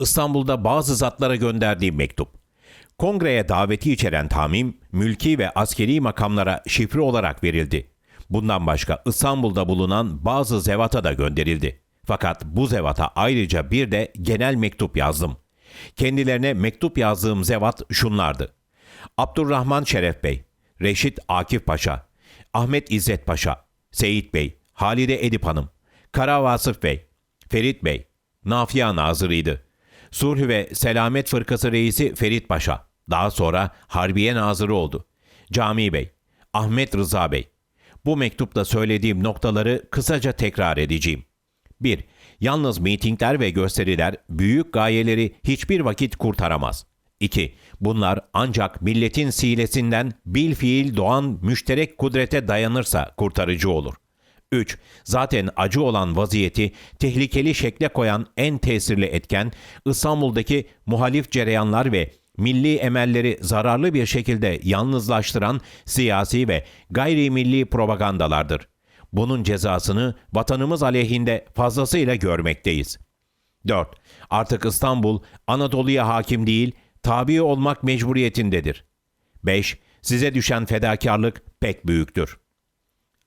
İstanbul'da bazı zatlara gönderdiği mektup. Kongreye daveti içeren tamim, mülki ve askeri makamlara şifre olarak verildi. Bundan başka İstanbul'da bulunan bazı zevata da gönderildi. Fakat bu zevata ayrıca bir de genel mektup yazdım. Kendilerine mektup yazdığım zevat şunlardı. Abdurrahman Şeref Bey, Reşit Akif Paşa, Ahmet İzzet Paşa, Seyit Bey, Halide Edip Hanım, Kara Vasıf Bey, Ferit Bey, Nafia Nazırıydı. Sulh ve Selamet Fırkası Reisi Ferit Paşa, daha sonra Harbiye Nazırı oldu. Cami Bey, Ahmet Rıza Bey. Bu mektupta söylediğim noktaları kısaca tekrar edeceğim. 1. Yalnız mitingler ve gösteriler büyük gayeleri hiçbir vakit kurtaramaz. 2. Bunlar ancak milletin silesinden bil fiil doğan müşterek kudrete dayanırsa kurtarıcı olur. 3. Zaten acı olan vaziyeti tehlikeli şekle koyan en tesirli etken İstanbul'daki muhalif cereyanlar ve milli emelleri zararlı bir şekilde yalnızlaştıran siyasi ve gayrimilli propagandalardır. Bunun cezasını vatanımız aleyhinde fazlasıyla görmekteyiz. 4. Artık İstanbul Anadolu'ya hakim değil, tabi olmak mecburiyetindedir. 5. Size düşen fedakarlık pek büyüktür.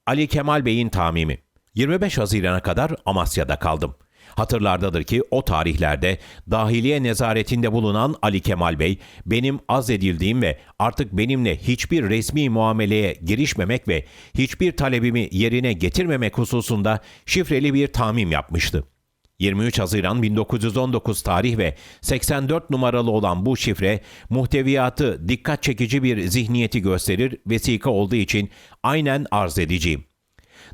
Ali Kemal Bey'in tamimi. 25 Haziran'a kadar Amasya'da kaldım. Hatırlardadır ki o tarihlerde dahiliye nezaretinde bulunan Ali Kemal Bey benim azledildiğim ve artık benimle hiçbir resmi muameleye girişmemek ve hiçbir talebimi yerine getirmemek hususunda şifreli bir tamim yapmıştı. 23 Haziran 1919 tarih ve 84 numaralı olan bu şifre muhteviyatı dikkat çekici bir zihniyeti gösterir vesika olduğu için aynen arz edeceğim.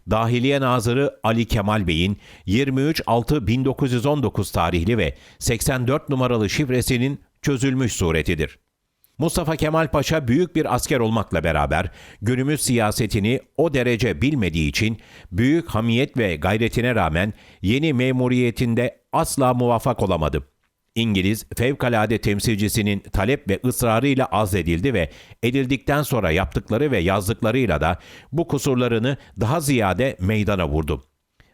Dahiliye Nazırı Ali Kemal Bey'in 23.6.1919 tarihli ve 84 numaralı şifresinin çözülmüş suretidir. Mustafa Kemal Paşa büyük bir asker olmakla beraber günümüz siyasetini o derece bilmediği için büyük hamiyet ve gayretine rağmen yeni memuriyetinde asla muvaffak olamadı. İngiliz fevkalade temsilcisinin talep ve ısrarıyla azledildi ve edildikten sonra yaptıkları ve yazdıklarıyla da bu kusurlarını daha ziyade meydana vurdu.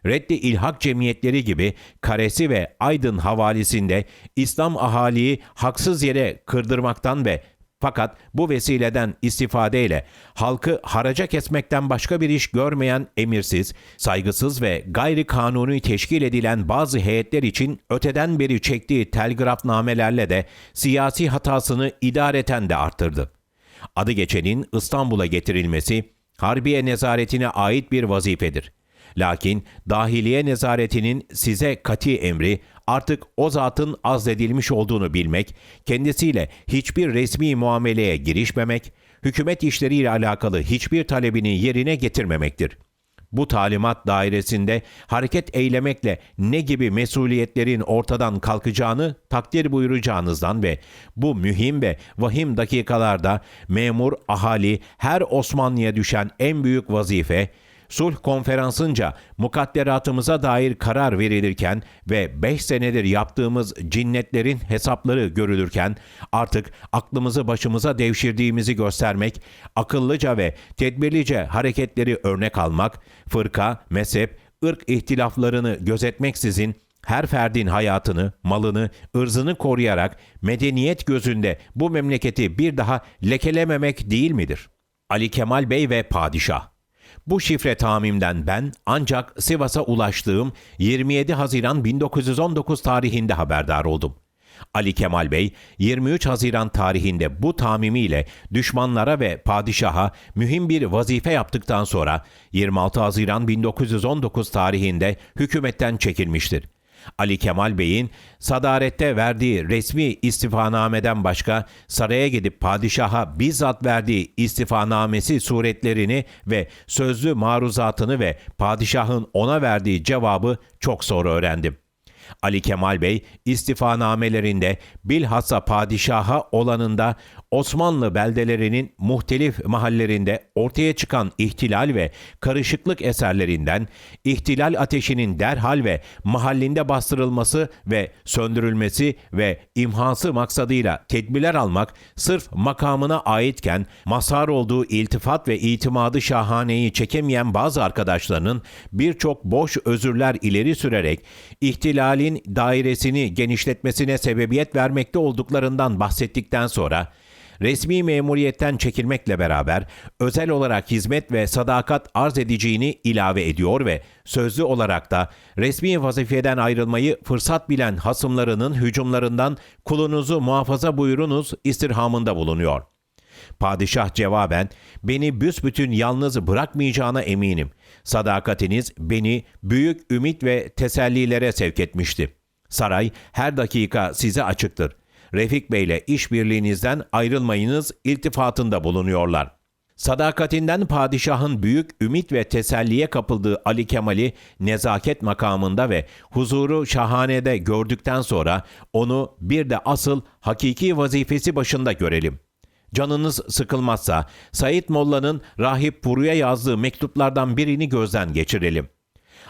Reddi İlhak Cemiyetleri gibi Karesi ve Aydın havalisinde İslam ahaliyi haksız yere kırdırmaktan ve fakat bu vesileden istifadeyle halkı haraca kesmekten başka bir iş görmeyen emirsiz, saygısız ve gayri kanuni teşkil edilen bazı heyetler için öteden beri çektiği telgrafnamelerle de siyasi hatasını idareten de arttırdı. Adı geçenin İstanbul'a getirilmesi Harbiye nezaretine ait bir vazifedir. Lakin dahiliye nezaretinin size kati emri artık o zatın azledilmiş olduğunu bilmek, kendisiyle hiçbir resmi muameleye girişmemek, hükümet işleriyle alakalı hiçbir talebini yerine getirmemektir. Bu talimat dairesinde hareket eylemekle ne gibi mesuliyetlerin ortadan kalkacağını takdir buyuracağınızdan ve bu mühim ve vahim dakikalarda memur, ahali, her Osmanlı'ya düşen en büyük vazife, sulh konferansınca mukadderatımıza dair karar verilirken ve 5 senedir yaptığımız cinnetlerin hesapları görülürken artık aklımızı başımıza devşirdiğimizi göstermek, akıllıca ve tedbirlice hareketleri örnek almak, fırka, mezhep, ırk ihtilaflarını gözetmeksizin her ferdin hayatını, malını, ırzını koruyarak medeniyet gözünde bu memleketi bir daha lekelememek değil midir? Ali Kemal Bey ve Padişah bu şifre tamimden ben ancak Sivas'a ulaştığım 27 Haziran 1919 tarihinde haberdar oldum. Ali Kemal Bey 23 Haziran tarihinde bu tamimiyle düşmanlara ve padişaha mühim bir vazife yaptıktan sonra 26 Haziran 1919 tarihinde hükümetten çekilmiştir. Ali Kemal Bey'in sadarette verdiği resmi istifanameden başka saraya gidip padişaha bizzat verdiği istifanamesi suretlerini ve sözlü maruzatını ve padişahın ona verdiği cevabı çok sonra öğrendim. Ali Kemal Bey istifanamelerinde bilhassa padişaha olanında Osmanlı beldelerinin muhtelif mahallerinde ortaya çıkan ihtilal ve karışıklık eserlerinden ihtilal ateşinin derhal ve mahallinde bastırılması ve söndürülmesi ve imhası maksadıyla tedbirler almak sırf makamına aitken mazhar olduğu iltifat ve itimadı şahaneyi çekemeyen bazı arkadaşlarının birçok boş özürler ileri sürerek ihtilalin dairesini genişletmesine sebebiyet vermekte olduklarından bahsettikten sonra resmi memuriyetten çekilmekle beraber özel olarak hizmet ve sadakat arz edeceğini ilave ediyor ve sözlü olarak da resmi vazifeden ayrılmayı fırsat bilen hasımlarının hücumlarından kulunuzu muhafaza buyurunuz istirhamında bulunuyor. Padişah cevaben, beni büsbütün yalnız bırakmayacağına eminim. Sadakatiniz beni büyük ümit ve tesellilere sevk etmişti. Saray her dakika size açıktır. Refik Bey'le işbirliğinizden ayrılmayınız iltifatında bulunuyorlar. Sadakatinden padişahın büyük ümit ve teselliye kapıldığı Ali Kemal'i nezaket makamında ve huzuru şahanede gördükten sonra onu bir de asıl hakiki vazifesi başında görelim. Canınız sıkılmazsa Said Molla'nın Rahip Puru'ya yazdığı mektuplardan birini gözden geçirelim.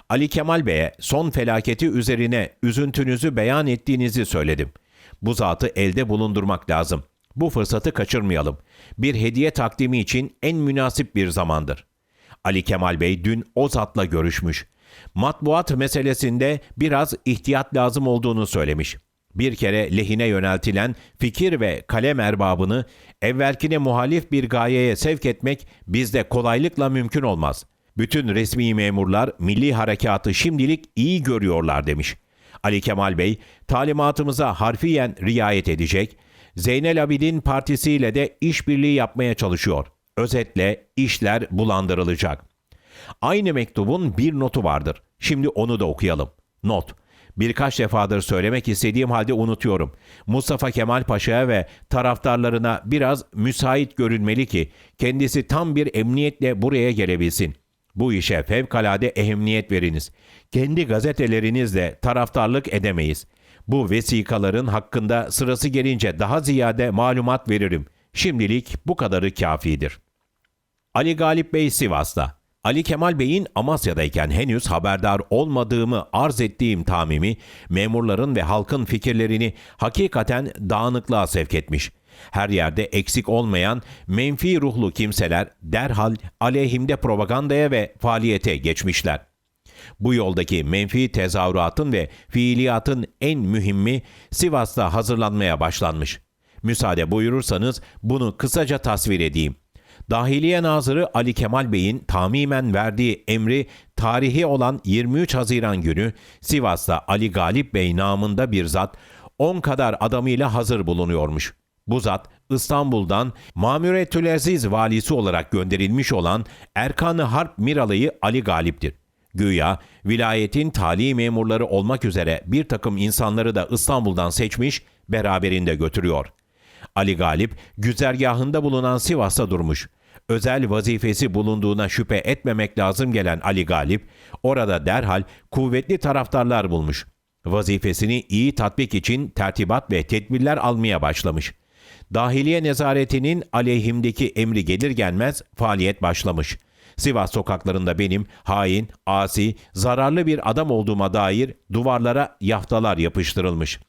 Ali Kemal Bey'e son felaketi üzerine üzüntünüzü beyan ettiğinizi söyledim. Bu zatı elde bulundurmak lazım. Bu fırsatı kaçırmayalım. Bir hediye takdimi için en münasip bir zamandır. Ali Kemal Bey dün o zatla görüşmüş. Matbuat meselesinde biraz ihtiyat lazım olduğunu söylemiş. Bir kere lehine yöneltilen fikir ve kalem erbabını evvelkine muhalif bir gayeye sevk etmek bizde kolaylıkla mümkün olmaz. Bütün resmi memurlar milli harekatı şimdilik iyi görüyorlar demiş. Ali Kemal Bey talimatımıza harfiyen riayet edecek, Zeynel Abidin partisiyle de işbirliği yapmaya çalışıyor. Özetle işler bulandırılacak. Aynı mektubun bir notu vardır. Şimdi onu da okuyalım. Not. Birkaç defadır söylemek istediğim halde unutuyorum. Mustafa Kemal Paşa'ya ve taraftarlarına biraz müsait görünmeli ki kendisi tam bir emniyetle buraya gelebilsin. Bu işe fevkalade ehemmiyet veriniz. Kendi gazetelerinizle taraftarlık edemeyiz. Bu vesikaların hakkında sırası gelince daha ziyade malumat veririm. Şimdilik bu kadarı kafidir. Ali Galip Bey Sivas'ta. Ali Kemal Bey'in Amasya'dayken henüz haberdar olmadığımı arz ettiğim tamimi, memurların ve halkın fikirlerini hakikaten dağınıklığa sevk etmiş. Her yerde eksik olmayan menfi ruhlu kimseler derhal aleyhimde propagandaya ve faaliyete geçmişler. Bu yoldaki menfi tezahüratın ve fiiliyatın en mühimi Sivas'ta hazırlanmaya başlanmış. Müsaade buyurursanız bunu kısaca tasvir edeyim. Dahiliye Nazırı Ali Kemal Bey'in tamimen verdiği emri tarihi olan 23 Haziran günü Sivas'ta Ali Galip Bey namında bir zat 10 kadar adamıyla hazır bulunuyormuş. Bu zat İstanbul'dan Mamuretülaziz valisi olarak gönderilmiş olan Erkan-ı Harp Miralı'yı Ali Galip'tir. Güya vilayetin tali memurları olmak üzere bir takım insanları da İstanbul'dan seçmiş, beraberinde götürüyor. Ali Galip güzergahında bulunan Sivas'ta durmuş. Özel vazifesi bulunduğuna şüphe etmemek lazım gelen Ali Galip, orada derhal kuvvetli taraftarlar bulmuş. Vazifesini iyi tatbik için tertibat ve tedbirler almaya başlamış. Dahiliye nezaretinin aleyhimdeki emri gelir gelmez faaliyet başlamış. Sivas sokaklarında benim hain, asi, zararlı bir adam olduğuma dair duvarlara yaftalar yapıştırılmış.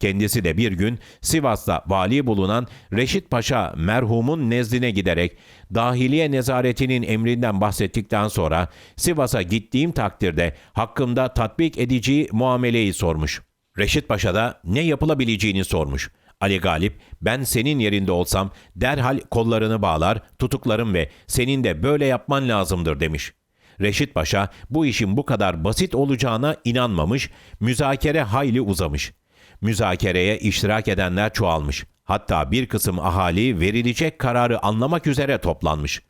Kendisi de bir gün Sivas'ta vali bulunan Reşit Paşa merhumun nezdine giderek dahiliye nezaretinin emrinden bahsettikten sonra Sivas'a gittiğim takdirde hakkımda tatbik edeceği muameleyi sormuş. Reşit Paşa da ne yapılabileceğini sormuş. Ali Galip, ben senin yerinde olsam derhal kollarını bağlar, tutuklarım ve senin de böyle yapman lazımdır demiş. Reşit Paşa bu işin bu kadar basit olacağına inanmamış, müzakere hayli uzamış. Müzakereye iştirak edenler çoğalmış. Hatta bir kısım ahali verilecek kararı anlamak üzere toplanmış.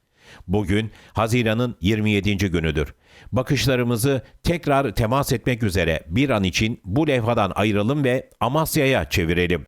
Bugün Haziran'ın 27. günüdür. Bakışlarımızı tekrar temas etmek üzere bir an için bu levhadan ayrılım ve Amasya'ya çevirelim.